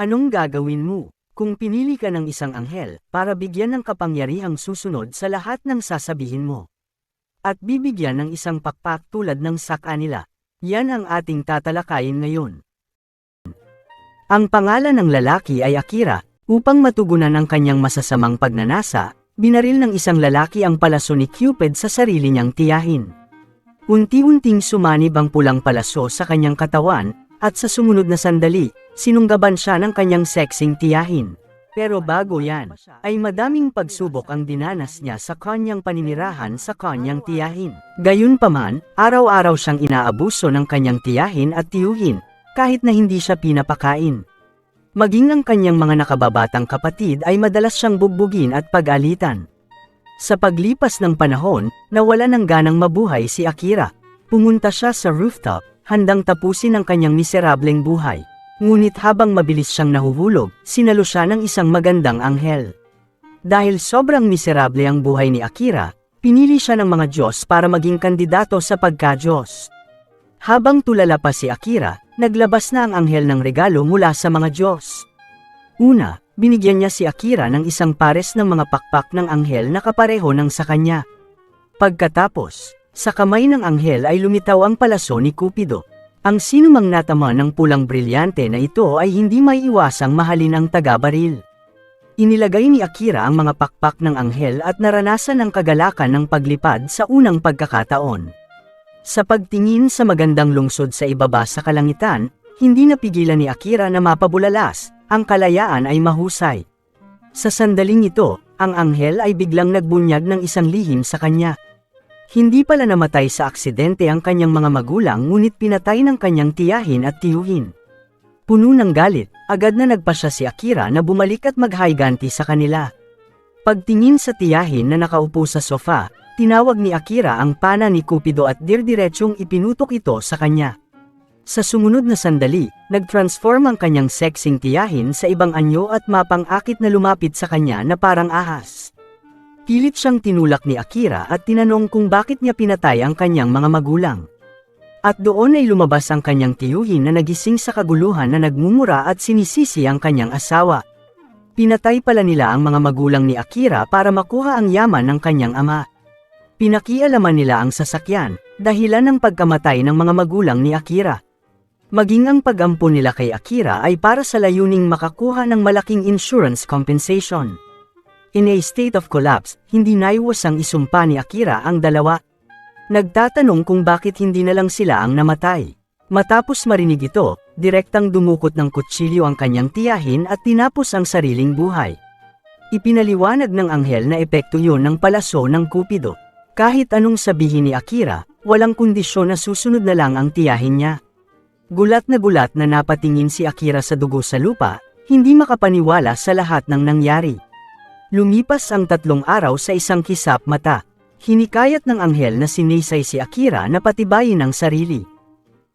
Anong gagawin mo kung pinili ka ng isang anghel para bigyan ng kapangyarihang susunod sa lahat ng sasabihin mo? At bibigyan ng isang pakpak tulad ng sa kanila. Yan ang ating tatalakayin ngayon. Ang pangalan ng lalaki ay Akira, upang matugunan ang kanyang masasamang pagnanasa, binaril ng isang lalaki ang palaso ni Cupid sa sarili niyang tiyahin. Unti-unting sumanib ang pulang palaso sa kanyang katawan, at sa sumunod na sandali, sinunggaban siya ng kanyang sexing tiyahin. Pero bago yan, ay madaming pagsubok ang dinanas niya sa kanyang paninirahan sa kanyang tiyahin. Gayunpaman, araw-araw siyang inaabuso ng kanyang tiyahin at tiyuhin, kahit na hindi siya pinapakain. Maging ang kanyang mga nakababatang kapatid ay madalas siyang bugbugin at pag-alitan. Sa paglipas ng panahon, nawala ng ganang mabuhay si Akira. Pumunta siya sa rooftop, handang tapusin ang kanyang miserableng buhay. Ngunit habang mabilis siyang nahuhulog, sinalo siya ng isang magandang anghel. Dahil sobrang miserable ang buhay ni Akira, pinili siya ng mga Diyos para maging kandidato sa pagka-Diyos. Habang tulala pa si Akira, naglabas na ang anghel ng regalo mula sa mga Diyos. Una, binigyan niya si Akira ng isang pares ng mga pakpak ng anghel na kapareho ng sa kanya. Pagkatapos, sa kamay ng anghel ay lumitaw ang palaso ni Cupido. Ang sinumang natama ng pulang brilyante na ito ay hindi maiiwasang mahalin ang taga-baril. Inilagay ni Akira ang mga pakpak ng anghel at naranasan ang kagalakan ng paglipad sa unang pagkakataon. Sa pagtingin sa magandang lungsod sa ibaba sa kalangitan, hindi napigilan ni Akira na mapabulalas, ang kalayaan ay mahusay. Sa sandaling ito, ang anghel ay biglang nagbunyag ng isang lihim sa kanya. Hindi pala namatay sa aksidente ang kanyang mga magulang ngunit pinatay ng kanyang tiyahin at tiyuhin. Puno ng galit, agad na nagpasya si Akira na bumalik at maghayganti sa kanila. Pagtingin sa tiyahin na nakaupo sa sofa, tinawag ni Akira ang pana ni Cupido at dirdiretsong ipinutok ito sa kanya. Sa sumunod na sandali, nag-transform ang kanyang sexing tiyahin sa ibang anyo at mapang-akit na lumapit sa kanya na parang ahas. Pilit siyang tinulak ni Akira at tinanong kung bakit niya pinatay ang kanyang mga magulang. At doon ay lumabas ang kanyang tiyuhin na nagising sa kaguluhan na nagmumura at sinisisi ang kanyang asawa. Pinatay pala nila ang mga magulang ni Akira para makuha ang yaman ng kanyang ama. Pinakialaman nila ang sasakyan, dahilan ng pagkamatay ng mga magulang ni Akira. Maging ang pag-ampon nila kay Akira ay para sa layuning makakuha ng malaking insurance compensation. In a state of collapse, hindi naiwas ang isumpa ni Akira ang dalawa. Nagtatanong kung bakit hindi na lang sila ang namatay. Matapos marinig ito, direktang dumukot ng kutsilyo ang kanyang tiyahin at tinapos ang sariling buhay. Ipinaliwanag ng anghel na epekto yun ng palaso ng Cupido. Kahit anong sabihin ni Akira, walang kondisyon na susunod na lang ang tiyahin niya. Gulat na gulat na napatingin si Akira sa dugo sa lupa, hindi makapaniwala sa lahat ng nangyari. Lumipas ang tatlong araw sa isang kisap mata. Hinikayat ng anghel na sinisay si Akira na patibayin ang sarili.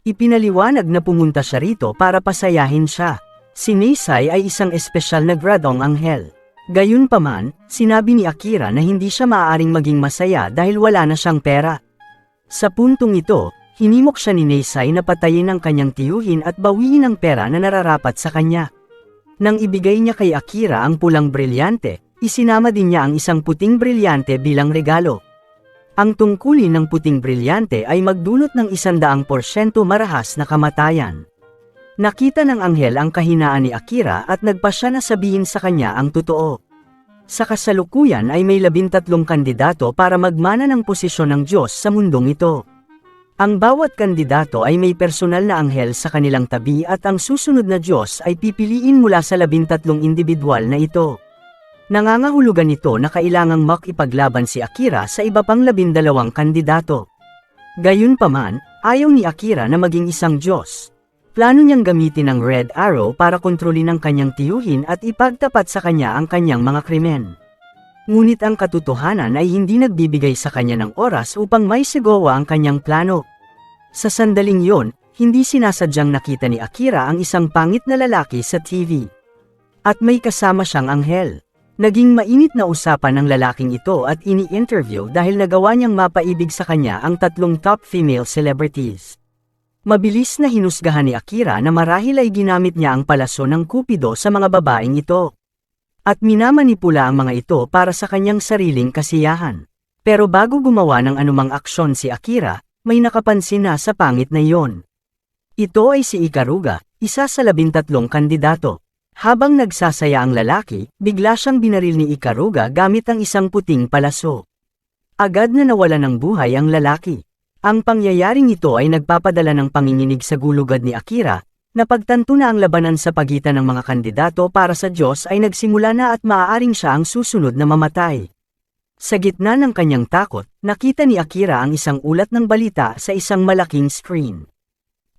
Ipinaliwanag na pumunta siya rito para pasayahin siya. Si Nisay ay isang espesyal na gradong anghel. Gayunpaman, sinabi ni Akira na hindi siya maaaring maging masaya dahil wala na siyang pera. Sa puntong ito, hinimok siya ni Nisay na patayin ang kanyang tiyuhin at bawiin ang pera na nararapat sa kanya. Nang ibigay niya kay Akira ang pulang brilyante, isinama din niya ang isang puting brilyante bilang regalo. Ang tungkulin ng puting brilyante ay magdulot ng isandaang porsyento marahas na kamatayan. Nakita ng anghel ang kahinaan ni Akira at nagpasya na sabihin sa kanya ang totoo. Sa kasalukuyan ay may labintatlong kandidato para magmana ng posisyon ng Diyos sa mundong ito. Ang bawat kandidato ay may personal na anghel sa kanilang tabi at ang susunod na Diyos ay pipiliin mula sa labintatlong individual na ito. Nangangahulugan ito na kailangang makipaglaban si Akira sa iba pang labindalawang kandidato. Gayunpaman, ayaw ni Akira na maging isang Diyos. Plano niyang gamitin ang Red Arrow para kontrolin ang kanyang tiyuhin at ipagtapat sa kanya ang kanyang mga krimen. Ngunit ang katotohanan ay hindi nagbibigay sa kanya ng oras upang may sigawa ang kanyang plano. Sa sandaling yon, hindi sinasadyang nakita ni Akira ang isang pangit na lalaki sa TV. At may kasama siyang anghel. Naging mainit na usapan ng lalaking ito at ini-interview dahil nagawa niyang mapaibig sa kanya ang tatlong top female celebrities. Mabilis na hinusgahan ni Akira na marahil ay ginamit niya ang palaso ng Cupido sa mga babaeng ito. At minamanipula ang mga ito para sa kanyang sariling kasiyahan. Pero bago gumawa ng anumang aksyon si Akira, may nakapansin na sa pangit na iyon. Ito ay si Ikaruga, isa sa labintatlong kandidato. Habang nagsasaya ang lalaki, bigla siyang binaril ni Ikaruga gamit ang isang puting palaso. Agad na nawala ng buhay ang lalaki. Ang pangyayaring ito ay nagpapadala ng panginginig sa gulugad ni Akira, na pagtanto na ang labanan sa pagitan ng mga kandidato para sa Diyos ay nagsimula na at maaaring siya ang susunod na mamatay. Sa gitna ng kanyang takot, nakita ni Akira ang isang ulat ng balita sa isang malaking screen.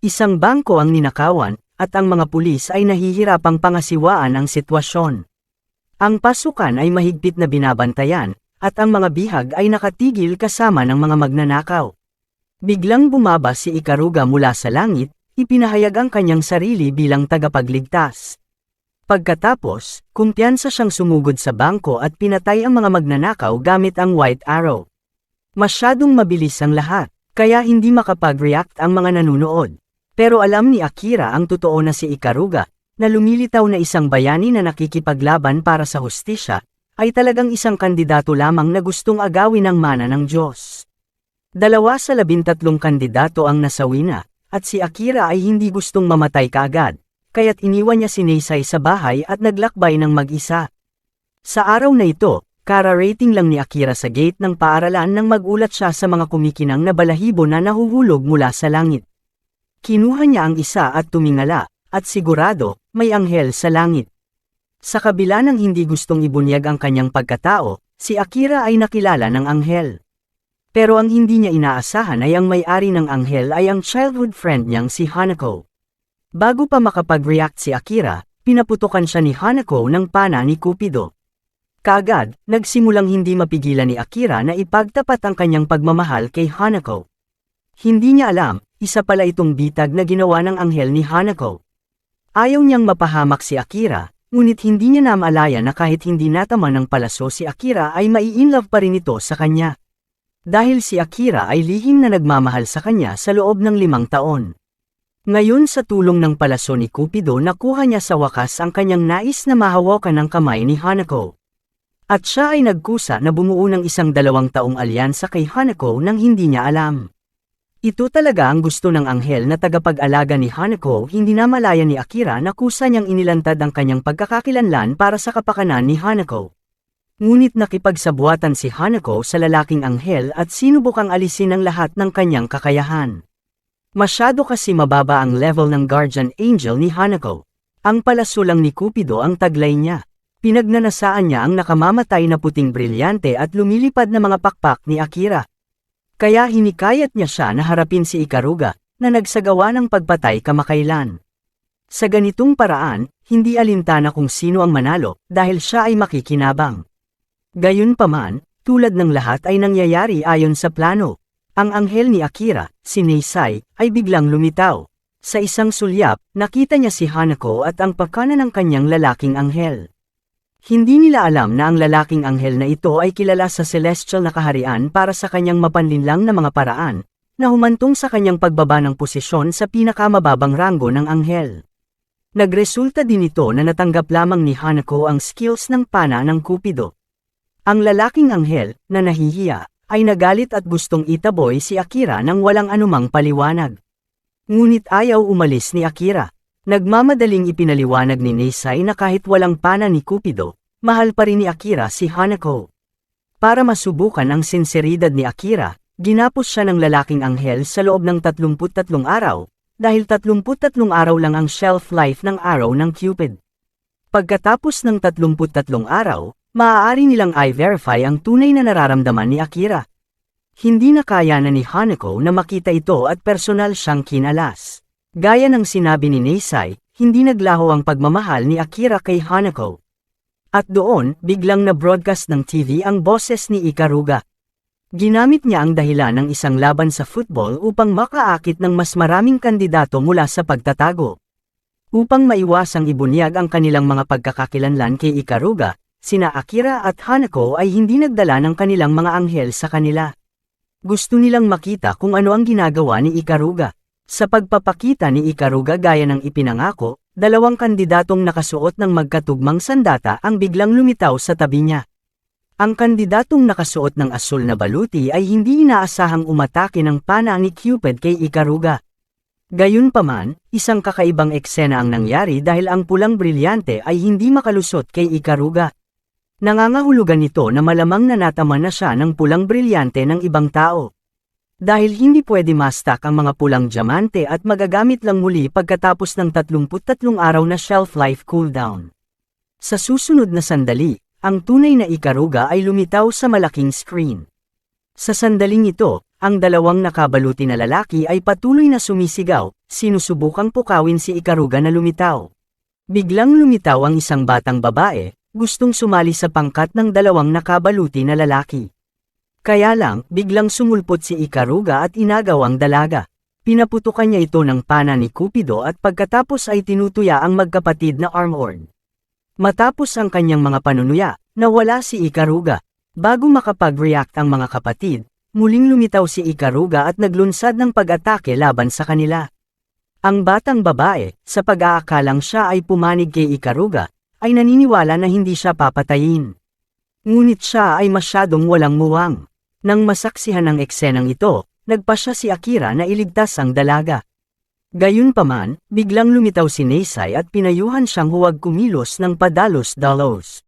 Isang bangko ang ninakawan, at ang mga pulis ay nahihirapang pangasiwaan ang sitwasyon. Ang pasukan ay mahigpit na binabantayan, at ang mga bihag ay nakatigil kasama ng mga magnanakaw. Biglang bumaba si Ikaruga mula sa langit, ipinahayag ang kanyang sarili bilang tagapagligtas. Pagkatapos, kumpiyansa siyang sumugod sa bangko at pinatay ang mga magnanakaw gamit ang White Arrow. Masyadong mabilis ang lahat, kaya hindi makapag-react ang mga nanunood. Pero alam ni Akira ang totoo na si Ikaruga, na lumilitaw na isang bayani na nakikipaglaban para sa hustisya, ay talagang isang kandidato lamang na gustong agawin ang mana ng Diyos. Dalawa sa labintatlong kandidato ang nasawi na, at si Akira ay hindi gustong mamatay kaagad, kaya't iniwan niya si Neisai sa bahay at naglakbay ng mag-isa. Sa araw na ito, kara-rating lang ni Akira sa gate ng paaralan nang magulat siya sa mga kumikinang na balahibo na nahuhulog mula sa langit. Kinuha niya ang isa at tumingala, at sigurado, may anghel sa langit. Sa kabila ng hindi gustong ibunyag ang kanyang pagkatao, si Akira ay nakilala ng anghel. Pero ang hindi niya inaasahan ay ang may-ari ng anghel ay ang childhood friend niyang si Hanako. Bago pa makapag-react si Akira, pinaputukan siya ni Hanako ng pana ni Cupido. Kagad, nagsimulang hindi mapigilan ni Akira na ipagtapat ang kanyang pagmamahal kay Hanako. Hindi niya alam, isa pala itong bitag na ginawa ng anghel ni Hanako. Ayaw niyang mapahamak si Akira, ngunit hindi niya namalaya na kahit hindi natama ng palaso si Akira ay mai-inlove pa rin ito sa kanya dahil si Akira ay lihim na nagmamahal sa kanya sa loob ng limang taon. Ngayon sa tulong ng palaso ni Cupido nakuha niya sa wakas ang kanyang nais na mahawakan ng kamay ni Hanako. At siya ay nagkusa na bumuo ng isang dalawang taong alyansa kay Hanako nang hindi niya alam. Ito talaga ang gusto ng anghel na tagapag-alaga ni Hanako hindi na malaya ni Akira na kusa niyang inilantad ang kanyang pagkakakilanlan para sa kapakanan ni Hanako. Ngunit nakipagsabuatan si Hanako sa lalaking anghel at sinubukang alisin ang lahat ng kanyang kakayahan. Masyado kasi mababa ang level ng guardian angel ni Hanako. Ang palasulang ni Cupido ang taglay niya. Pinagnanasaan niya ang nakamamatay na puting brilyante at lumilipad na mga pakpak ni Akira. Kaya hinikayat niya siya na harapin si Ikaruga, na nagsagawa ng pagpatay kamakailan. Sa ganitong paraan, hindi alintana kung sino ang manalo, dahil siya ay makikinabang. Gayunpaman, tulad ng lahat ay nangyayari ayon sa plano. Ang anghel ni Akira, si Neisai, ay biglang lumitaw. Sa isang sulyap, nakita niya si Hanako at ang pakana ng kanyang lalaking anghel. Hindi nila alam na ang lalaking anghel na ito ay kilala sa celestial na kaharian para sa kanyang mapanlinlang na mga paraan, na humantong sa kanyang pagbaba ng posisyon sa pinakamababang ranggo ng anghel. Nagresulta din ito na natanggap lamang ni Hanako ang skills ng pana ng Cupido. Ang lalaking anghel, na nahihiya, ay nagalit at gustong itaboy si Akira nang walang anumang paliwanag. Ngunit ayaw umalis ni Akira. Nagmamadaling ipinaliwanag ni Neisai na kahit walang pana ni Cupido, mahal pa rin ni Akira si Hanako. Para masubukan ang sinseridad ni Akira, ginapos siya ng lalaking anghel sa loob ng 33 araw, dahil 33 araw lang ang shelf life ng araw ng Cupid. Pagkatapos ng 33 araw, maaari nilang i-verify ang tunay na nararamdaman ni Akira. Hindi na kaya na ni Hanako na makita ito at personal siyang kinalas. Gaya ng sinabi ni Neisai, hindi naglaho ang pagmamahal ni Akira kay Hanako. At doon, biglang na-broadcast ng TV ang boses ni Ikaruga. Ginamit niya ang dahilan ng isang laban sa football upang makaakit ng mas maraming kandidato mula sa pagtatago. Upang maiwasang ibunyag ang kanilang mga pagkakakilanlan kay Ikaruga, sina Akira at Hanako ay hindi nagdala ng kanilang mga anghel sa kanila. Gusto nilang makita kung ano ang ginagawa ni Ikaruga. Sa pagpapakita ni Ikaruga gaya ng ipinangako, dalawang kandidatong nakasuot ng magkatugmang sandata ang biglang lumitaw sa tabi niya. Ang kandidatong nakasuot ng asul na baluti ay hindi inaasahang umatake ng pana ni Cupid kay Ikaruga. Gayunpaman, isang kakaibang eksena ang nangyari dahil ang pulang brilyante ay hindi makalusot kay Ikaruga. Nangangahulugan ito na malamang nanatama na siya ng pulang brilyante ng ibang tao. Dahil hindi pwede mastak ang mga pulang diamante at magagamit lang muli pagkatapos ng 33 araw na shelf life cooldown. Sa susunod na sandali, ang tunay na Ikaruga ay lumitaw sa malaking screen. Sa sandaling ito, ang dalawang nakabaluti na lalaki ay patuloy na sumisigaw, sinusubukang pukawin si Ikaruga na lumitaw. Biglang lumitaw ang isang batang babae, gustong sumali sa pangkat ng dalawang nakabaluti na lalaki. Kaya lang, biglang sumulpot si Ikaruga at inagaw ang dalaga. Pinaputukan niya ito ng pana ni Cupido at pagkatapos ay tinutuya ang magkapatid na Armhorn. Matapos ang kanyang mga panunuya, nawala si Ikaruga. Bago makapag-react ang mga kapatid, muling lumitaw si Ikaruga at naglunsad ng pag-atake laban sa kanila. Ang batang babae, sa pag-aakalang siya ay pumanig kay Ikaruga, ay naniniwala na hindi siya papatayin. Ngunit siya ay masyadong walang muwang. Nang masaksihan ang eksenang ito, nagpa siya si Akira na iligtas ang dalaga. Gayunpaman, biglang lumitaw si Neisai at pinayuhan siyang huwag kumilos ng padalos-dalos.